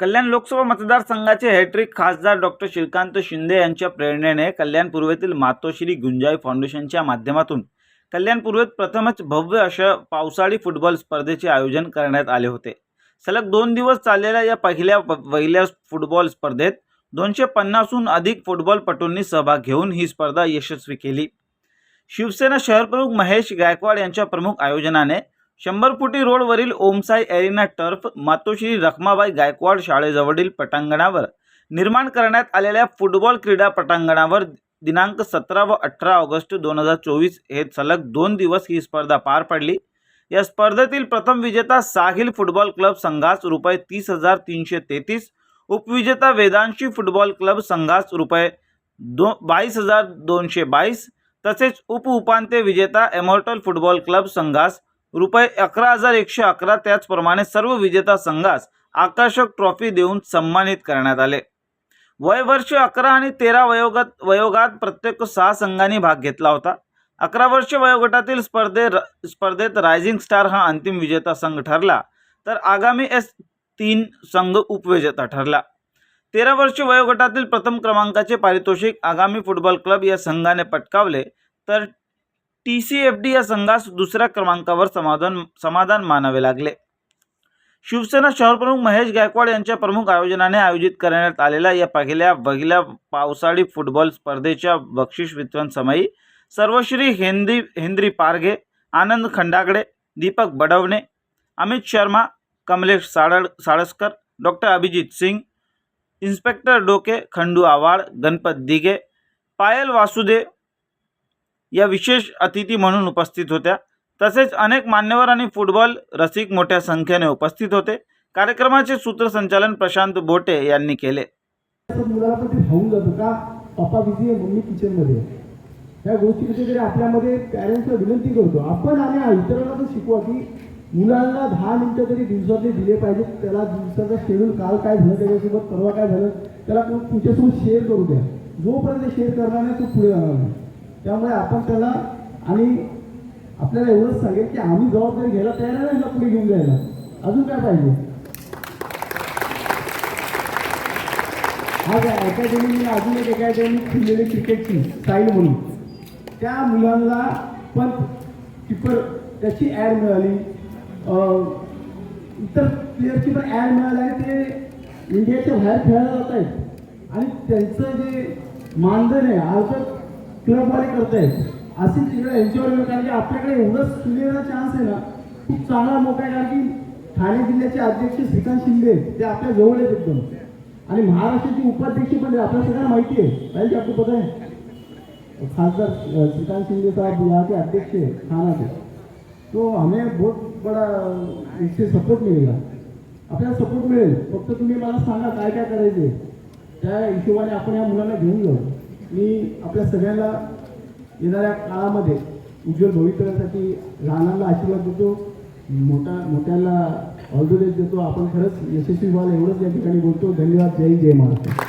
कल्याण लोकसभा मतदारसंघाचे हॅट्रिक खासदार डॉक्टर श्रीकांत शिंदे यांच्या प्रेरणेने कल्याण पूर्वेतील मातोश्री गुंजाई फाउंडेशनच्या माध्यमातून कल्याण पूर्वेत प्रथमच भव्य अशा पावसाळी फुटबॉल स्पर्धेचे आयोजन करण्यात आले होते. सलग दोन दिवस चाललेल्या या पहिल्या पहिल्या फुटबॉल स्पर्धेत दोनशे पन्नासहून अधिक फुटबॉलपटूंनी सहभाग घेऊन ही स्पर्धा यशस्वी केली. शिवसेना शहरप्रमुख महेश गायकवाड यांच्या प्रमुख आयोजनाने शंभर फुटी रोडवरील ओमसाई एरिना टर्फ मातोश्री रखमाबाई गायकवाड शाळेजवळील पटांगणावर निर्माण करण्यात आलेल्या फुटबॉल क्रीडा पटांगणावर दिनांक सतरा व अठरा ऑगस्ट दोन हजार चोवीस हे सलग दोन दिवस ही स्पर्धा पार पडली. या स्पर्धेतील प्रथम विजेता साहिल फुटबॉल क्लब संघास रुपये तीस हजार तीनशे तेहतीस उपविजेता वेदांशी फुटबॉल क्लब संघास रुपये दो बावीस हजार दोनशे बावीस तसेच उपउपांत्य विजेता एमॉर्टल फुटबॉल क्लब संघास रुपये अकरा हजार एकशे अकरा त्याचप्रमाणे सर्व विजेता संघास आकर्षक ट्रॉफी देऊन सन्मानित करण्यात आले. वयवर्ष अकरा आणि तेरा वयोगत वयोगात प्रत्येक सहा संघांनी भाग घेतला होता. अकरा वर्ष वयोगटातील स्पर्धे स्पर्धेत रायझिंग स्टार हा अंतिम विजेता संघ ठरला तर आगामी एस तीन संघ उपविजेता ठरला. तेरा वर्ष वयोगटातील प्रथम क्रमांकाचे पारितोषिक आगामी फुटबॉल क्लब या संघाने पटकावले तर टी सी एफ डी या संघास दुसऱ्या क्रमांकावर समाधान समाधान मानावे लागले. शिवसेना शहरप्रमुख महेश गायकवाड यांच्या प्रमुख आयोजनाने आयोजित करण्यात आलेल्या या पहिल्या पहिल्या पावसाळी फुटबॉल स्पर्धेच्या बक्षीस वितरण समयी सर्वश्री हेंद्री हेंद्री पारघे आनंद खंडागडे दीपक बडवणे अमित शर्मा कमलेश साडळ साळसकर डॉक्टर अभिजित सिंग इन्स्पेक्टर डोके खंडू आवाड गणपत दिघे पायल वासुदेव या विशेष अतिथी म्हणून उपस्थित होत्या. तसेच अनेक मान्यवर आणि फुटबॉल रसिक मोठ्या संख्येने उपस्थित होते. कार्यक्रमाचे सूत्रसंचालन प्रशांत बोटे यांनी केले. मुलाला पण ते का? पप्पा बिझी आहे मम्मी किचनमध्ये ह्या गोष्टी कुठेतरी आपल्यामध्ये पॅरेंट्सला विनंती करतो. आपण आणि इतरांना पण शिकवा की मुलांना दहा मिनटं तरी दिवसातले दिले पाहिजेत त्याला दिवसाचा शेड्यूल काल काय झालं त्याच्यासोबत परवा काय झालं त्याला तुमच्यासोबत शेअर करू द्या. जोपर्यंत शेअर करणार नाही तो पुढे जाणार नाही. त्यामुळे आपण त्याला आणि आपल्याला एवढंच सांगेल की आम्ही जबाबदारी घ्यायला तयार आहे ना पुढे घेऊन जायला? अजून काय पाहिजे? आज अकॅडमीने अजून एक अकॅडमी खेळलेली क्रिकेटची साईल म्हणून. त्या मुलांना पण किपर त्याची ॲड मिळाली. इतर प्लेयरची पण ॲड मिळाली आहे ते इंडियाच्या बाहेर खेळायला जात आहेत आणि त्यांचं जे मानधन आहे आज क्लबवाले करतायत असे तिकडे यांच्यावर कारण की आपल्याकडे एवढं सुनेला चान्स आहे ना खूप चांगला मोका आहे कारण की ठाणे जिल्ह्याचे अध्यक्ष श्रीकांत शिंदे ते आपल्या जवळ आहेत एकदम. आणि महाराष्ट्राचे उपाध्यक्ष पण आहेत. आपल्या सगळ्यांना माहिती आहे. राइट आपलं पता आहे. खासदार श्रीकांत शिंदे साहब यहाँ के अध्यक्ष है थाना के तो हमें बहुत बड़ा इससे सपोर्ट मिळेला. आपल्याला सपोर्ट मिळेल. फक्त तुम्ही मला सांगा काय काय करायचे त्या हिशोबाने आपण या मुलांना घेऊन जाऊ. मी आपल्या सगळ्यांना येणाऱ्या काळामध्ये उज्ज्वल भवितव्यासाठी लहानांना आशीर्वाद देतो. मोठा मोठ्याला ऑल द बेस्ट देतो. आपण खरंच यशस्वी व्हाल एवढंच या ठिकाणी बोलतो. धन्यवाद. जय जय महाराष्ट्र.